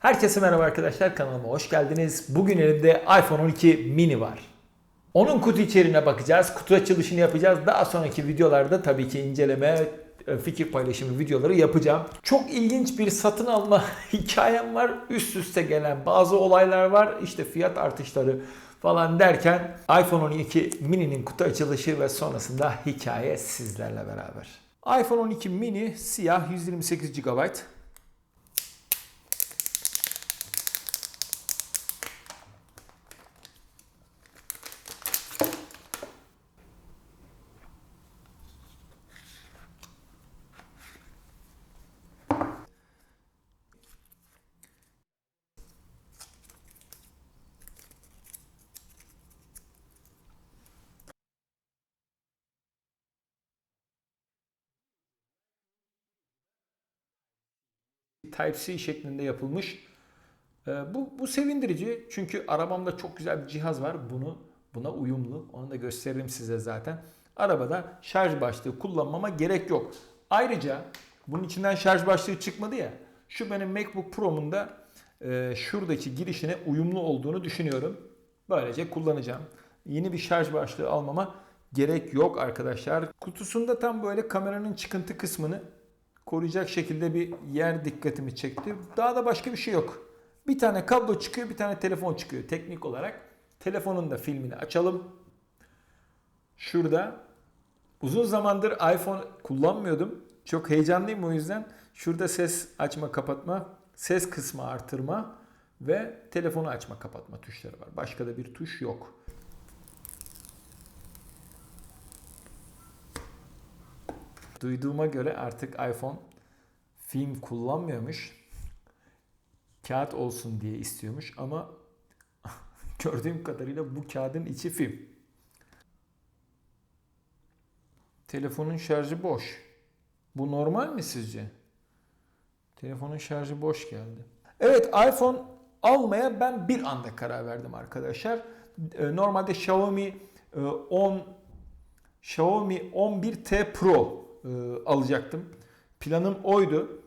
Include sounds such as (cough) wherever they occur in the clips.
Herkese merhaba arkadaşlar kanalıma hoş geldiniz. Bugün elimde iPhone 12 mini var. Onun kutu içeriğine bakacağız. Kutu açılışını yapacağız. Daha sonraki videolarda tabii ki inceleme, e, fikir paylaşımı videoları yapacağım. Çok ilginç bir satın alma (laughs) hikayem var. Üst üste gelen bazı olaylar var. İşte fiyat artışları falan derken iPhone 12 mini'nin kutu açılışı ve sonrasında hikaye sizlerle beraber. iPhone 12 mini siyah 128 GB. Type-C şeklinde yapılmış. Ee, bu, bu sevindirici çünkü arabamda çok güzel bir cihaz var. Bunu buna uyumlu. Onu da gösteririm size zaten. Arabada şarj başlığı kullanmama gerek yok. Ayrıca bunun içinden şarj başlığı çıkmadı ya. Şu benim MacBook Pro'mun da e, şuradaki girişine uyumlu olduğunu düşünüyorum. Böylece kullanacağım. Yeni bir şarj başlığı almama gerek yok arkadaşlar. Kutusunda tam böyle kameranın çıkıntı kısmını koruyacak şekilde bir yer dikkatimi çekti. Daha da başka bir şey yok. Bir tane kablo çıkıyor, bir tane telefon çıkıyor teknik olarak. Telefonun da filmini açalım. Şurada uzun zamandır iPhone kullanmıyordum. Çok heyecanlıyım o yüzden. Şurada ses açma kapatma, ses kısmı artırma ve telefonu açma kapatma tuşları var. Başka da bir tuş yok. Duyduğuma göre artık iPhone film kullanmıyormuş. Kağıt olsun diye istiyormuş ama (laughs) gördüğüm kadarıyla bu kağıdın içi film. Telefonun şarjı boş. Bu normal mi sizce? Telefonun şarjı boş geldi. Evet iPhone almaya ben bir anda karar verdim arkadaşlar. Ee, Normalde Xiaomi e, 10 Xiaomi 11T Pro e, alacaktım. Planım oydu.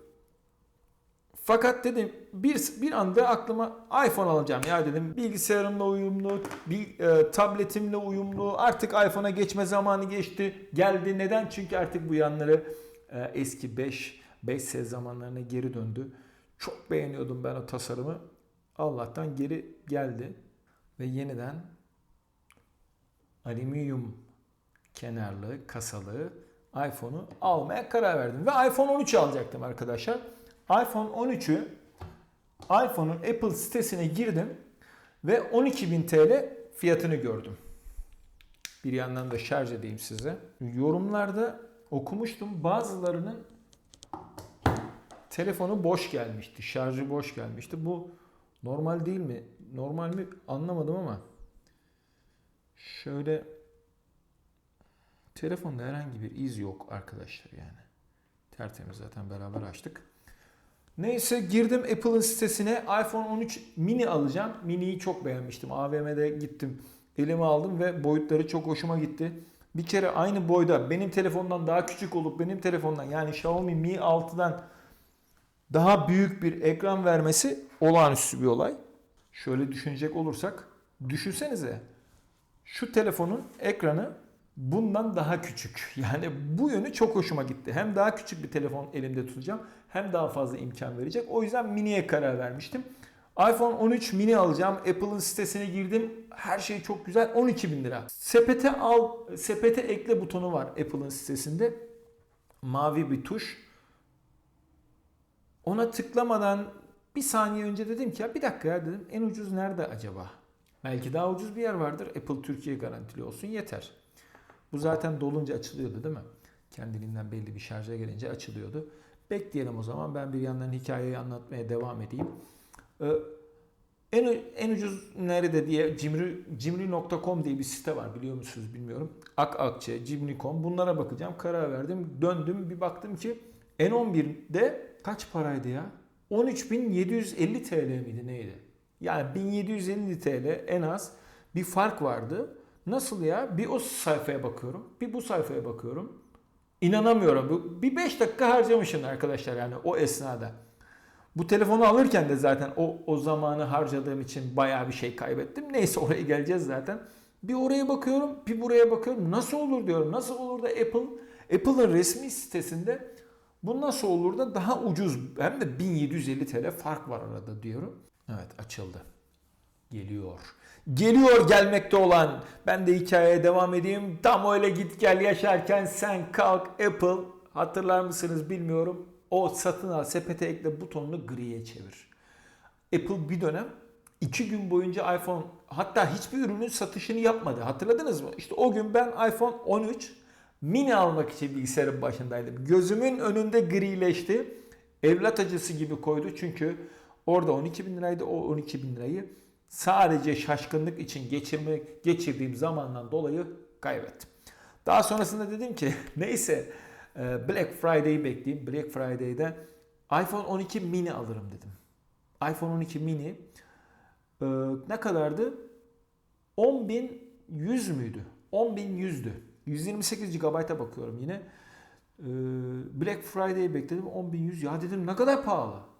Fakat dedim bir bir anda aklıma iPhone alacağım ya dedim. Bilgisayarımla uyumlu, bir e, tabletimle uyumlu. Artık iPhone'a geçme zamanı geçti. Geldi. Neden? Çünkü artık bu yanları e, eski 5 5S zamanlarına geri döndü. Çok beğeniyordum ben o tasarımı. Allah'tan geri geldi ve yeniden alüminyum kenarlı, kasalı iPhone'u almaya karar verdim. Ve iPhone 13 alacaktım arkadaşlar. iPhone 13'ü iPhone'un Apple sitesine girdim ve 12.000 TL fiyatını gördüm. Bir yandan da şarj edeyim size. Yorumlarda okumuştum bazılarının telefonu boş gelmişti. Şarjı boş gelmişti. Bu normal değil mi? Normal mi anlamadım ama şöyle Telefonda herhangi bir iz yok arkadaşlar yani. Tertemiz zaten beraber açtık. Neyse girdim Apple'ın sitesine iPhone 13 mini alacağım. Mini'yi çok beğenmiştim. AVM'de gittim. Elime aldım ve boyutları çok hoşuma gitti. Bir kere aynı boyda benim telefondan daha küçük olup benim telefondan yani Xiaomi Mi 6'dan daha büyük bir ekran vermesi olağanüstü bir olay. Şöyle düşünecek olursak düşünsenize şu telefonun ekranı bundan daha küçük. (laughs) Yani bu yönü çok hoşuma gitti. Hem daha küçük bir telefon elimde tutacağım hem daha fazla imkan verecek. O yüzden mini'ye karar vermiştim. iPhone 13 mini alacağım. Apple'ın sitesine girdim. Her şey çok güzel. 12 bin lira. Sepete al, sepete ekle butonu var Apple'ın sitesinde. Mavi bir tuş. Ona tıklamadan bir saniye önce dedim ki ya bir dakika ya dedim en ucuz nerede acaba? Belki daha ucuz bir yer vardır. Apple Türkiye garantili olsun yeter. Bu zaten dolunca açılıyordu değil mi? Kendiliğinden belli bir şarja gelince açılıyordu. Bekleyelim o zaman. Ben bir yandan hikayeyi anlatmaya devam edeyim. Ee, en, en ucuz nerede diye Cimri, Cimri.com diye bir site var biliyor musunuz bilmiyorum. Ak Akçe, Cimri.com bunlara bakacağım. Karar verdim. Döndüm bir baktım ki N11'de kaç paraydı ya? 13.750 TL miydi neydi? Yani 1750 TL en az bir fark vardı. Nasıl ya? Bir o sayfaya bakıyorum, bir bu sayfaya bakıyorum. İnanamıyorum. Bir 5 dakika harcamışım arkadaşlar yani o esnada. Bu telefonu alırken de zaten o, o zamanı harcadığım için bayağı bir şey kaybettim. Neyse oraya geleceğiz zaten. Bir oraya bakıyorum, bir buraya bakıyorum. Nasıl olur diyorum. Nasıl olur da Apple, Apple'ın resmi sitesinde bu nasıl olur da daha ucuz hem de 1750 TL fark var arada diyorum. Evet açıldı. Geliyor. Geliyor gelmekte olan. Ben de hikayeye devam edeyim. Tam öyle git gel yaşarken sen kalk Apple hatırlar mısınız bilmiyorum. O satın al sepete ekle butonunu griye çevir. Apple bir dönem iki gün boyunca iPhone hatta hiçbir ürünün satışını yapmadı. Hatırladınız mı? İşte o gün ben iPhone 13 mini almak için bilgisayarın başındaydım. Gözümün önünde grileşti. Evlat acısı gibi koydu çünkü orada 12 bin liraydı. O 12 bin lirayı sadece şaşkınlık için geçirmek, geçirdiğim zamandan dolayı kaybettim. Daha sonrasında dedim ki (laughs) neyse e, Black Friday'i bekleyeyim. Black Friday'de iPhone 12 mini alırım dedim. iPhone 12 mini e, ne kadardı? 10.100 müydü? 10.100'dü. 128 GB'a bakıyorum yine. E, Black Friday'i bekledim 10.100. Ya dedim ne kadar pahalı.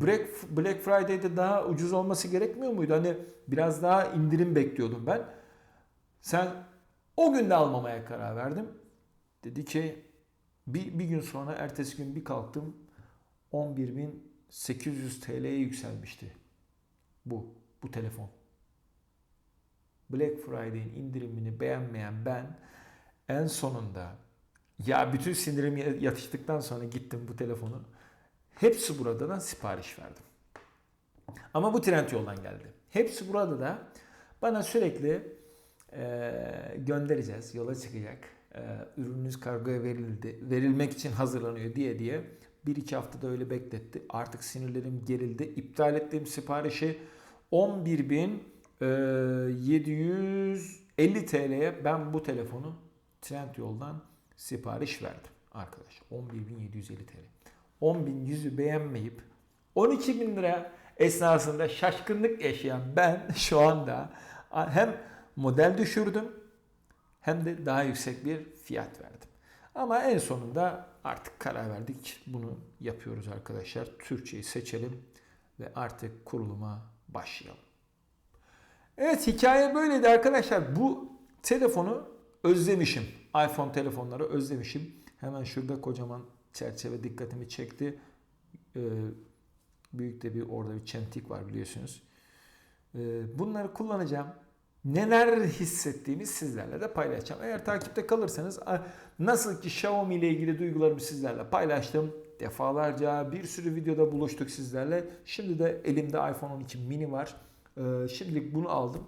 Black, Friday'de daha ucuz olması gerekmiyor muydu? Hani biraz daha indirim bekliyordum ben. Sen o gün de almamaya karar verdim. Dedi ki bir, bir gün sonra ertesi gün bir kalktım 11.800 TL'ye yükselmişti bu bu telefon. Black Friday'in indirimini beğenmeyen ben en sonunda ya bütün sinirim yatıştıktan sonra gittim bu telefonu Hepsi burada da sipariş verdim. Ama bu trend yoldan geldi. Hepsi burada da bana sürekli e, göndereceğiz, yola çıkacak. E, ürününüz kargoya verildi, verilmek için hazırlanıyor diye diye bir iki haftada öyle bekletti. Artık sinirlerim gerildi. İptal ettiğim siparişi 11.750 TL'ye ben bu telefonu trend yoldan sipariş verdim arkadaş. 11.750 TL. 10 bin yüzü beğenmeyip 12 bin lira esnasında şaşkınlık yaşayan ben (laughs) şu anda hem model düşürdüm hem de daha yüksek bir fiyat verdim. Ama en sonunda artık karar verdik. Bunu yapıyoruz arkadaşlar. Türkçeyi seçelim ve artık kuruluma başlayalım. Evet hikaye böyleydi arkadaşlar. Bu telefonu özlemişim. iPhone telefonları özlemişim. Hemen şurada kocaman çerçeve dikkatimi çekti. Ee, büyük de bir orada bir çentik var biliyorsunuz. Ee, bunları kullanacağım. Neler hissettiğimi sizlerle de paylaşacağım. Eğer takipte kalırsanız nasıl ki Xiaomi ile ilgili duygularımı sizlerle paylaştım. Defalarca bir sürü videoda buluştuk sizlerle. Şimdi de elimde iPhone 12 mini var. Ee, şimdilik bunu aldım.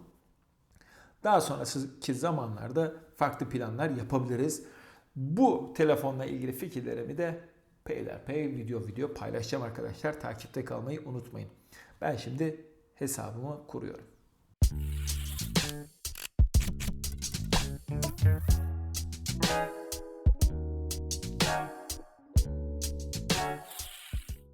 Daha sonraki zamanlarda farklı planlar yapabiliriz. Bu telefonla ilgili fikirlerimi de peyderpey video video paylaşacağım arkadaşlar. Takipte kalmayı unutmayın. Ben şimdi hesabımı kuruyorum.